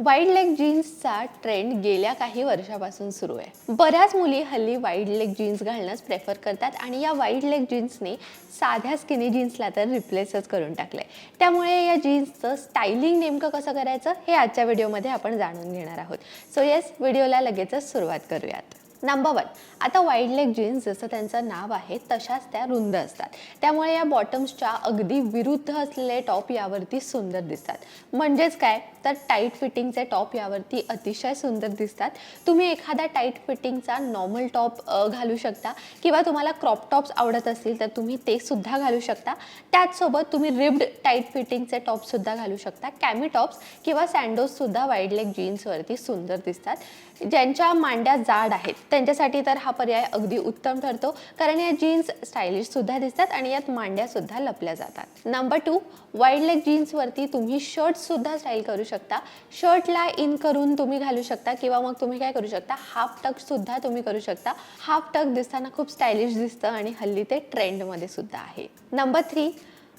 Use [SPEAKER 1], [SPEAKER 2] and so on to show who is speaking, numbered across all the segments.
[SPEAKER 1] Wide leg जीन्सचा trend गेल्या काही वर्षापासून सुरू आहे. बऱ्याच मुली हल्ली वाईड लेग जीन्स घालणंच प्रेफर करतात आणि या वाईड लेग जीन्सने साध्या स्किनी जीन्सला तर रिप्लेसच करून टाकलंय. त्यामुळे या जीन्सचं स्टायलिंग नेमकं कसं करायचं हे आजच्या व्हिडिओमध्ये आपण जाणून घेणार आहोत. सो येस व्हिडिओला लगेचच सुरुवात करूयात. नंबर वन आता वाईड लेग जीन्स जसं त्यांचं नाव आहे तशाच त्या रुंद असतात. त्यामुळे या बॉटम्सच्या अगदी विरुद्ध असलेले टॉप यावरती सुंदर दिसतात. म्हणजेच काय? तर टाईट फिटिंगचे टॉप यावरती अतिशय सुंदर दिसतात. तुम्ही एखादा टाईट फिटिंगचा नॉर्मल टॉप घालू शकता किंवा तुम्हाला क्रॉप टॉप्स आवडत असतील तर तुम्ही ते सुद्धा घालू शकता. त्याचसोबत तुम्ही रिब्ड टाईट फिटिंगचे टॉपसुद्धा घालू शकता. कॅमी टॉप्स किंवा सँडोजसुद्धा वाईड लेग जीन्सवरती सुंदर दिसतात. ज्यांच्या मांड्या जाड आहेत त्यांच्यासाठी तर हा पर्याय अगदी उत्तम ठरतो. कारण या जीन्स स्टायलिश सुद्धा दिसतात आणि यात मांड्या सुद्धा लपल्या जातात. नंबर टू वाईल्ड लेग जीन्सवरती तुम्ही शर्ट सुद्धा स्टाईल करू शकता. शर्टला इन करून तुम्ही घालू शकता किंवा मग तुम्ही काय करू शकता हाफ टक सुद्धा तुम्ही करू शकता. हाफ टक दिसताना खूप स्टायलिश दिसतं आणि हल्ली ते ट्रेंडमध्ये सुद्धा आहे. नंबर थ्री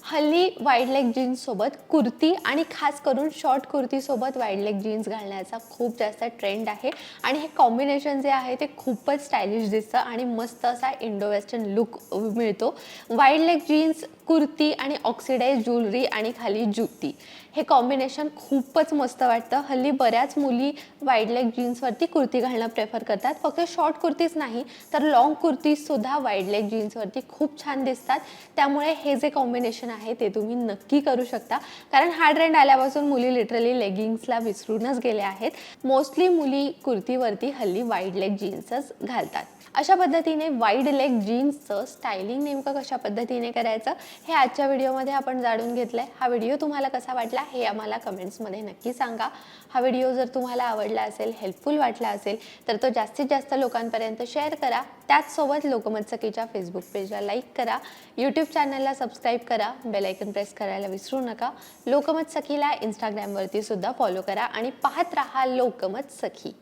[SPEAKER 1] हल्ली वाईड लेग जीन्ससोबत कुर्ती आणि खास करून शॉर्ट कुर्तीसोबत वाईड लेग जीन्स घालण्याचा खूप जास्त ट्रेंड आहे. आणि हे कॉम्बिनेशन जे आहे ते खूपच स्टायलिश दिसतं आणि मस्त असा इंडो वेस्टर्न लुक मिळतो. वाईड लेग जीन्स कुर्ती आणि ऑक्सिडाईज ज्वेलरी आणि खाली जुती. हे कॉम्बिनेशन खूपच मस्त वाटतं. हल्ली बऱ्याच मुली वाईड लेग जीन्सवरती कुर्ती घालणं प्रेफर करतात. फक्त शॉर्ट कुर्तीच नाही तर लॉंग कुर्तीजसुद्धा वाईड लेग जीन्सवरती खूप छान दिसतात. त्यामुळे हे जे कॉम्बिनेशन आहे ते तुम्ही नक्की करू शकता. कारण हा ट्रेंड आल्यापासून मुली लिटरली लेगिंग्सला विसरूनच गेल्या आहेत. मोस्टली मुली कुर्तीवरती हल्ली वाईड लेग जीन्सच घालतात. अशा पद्धतीने वाईड लेग जीन्सचं स्टायलिंग नेमकं कशा पद्धतीने करायचं हे आजच्या व्हिडिओमध्ये आपण जाणून घेतलंय. हा व्हिडिओ तुम्हाला कसा वाटला हे आम्हाला कमेंट्समध्ये नक्की सांगा. हा व्हिडिओ जर तुम्हाला आवडला असेल हेल्पफुल वाटला असेल तर तो जास्तीत जास्त लोकांपर्यंत शेअर करा. त्याचसोबत लोकमत सखीच्या फेसबुक पेजला लाईक करा. यूट्यूब चॅनलला सबस्क्राईब करा. बेलायकन प्रेस करायला विसरू नका. लोकमत सखीला इंस्टाग्रामवरती सुद्धा फॉलो करा आणि पाहत राहा लोकमत सखी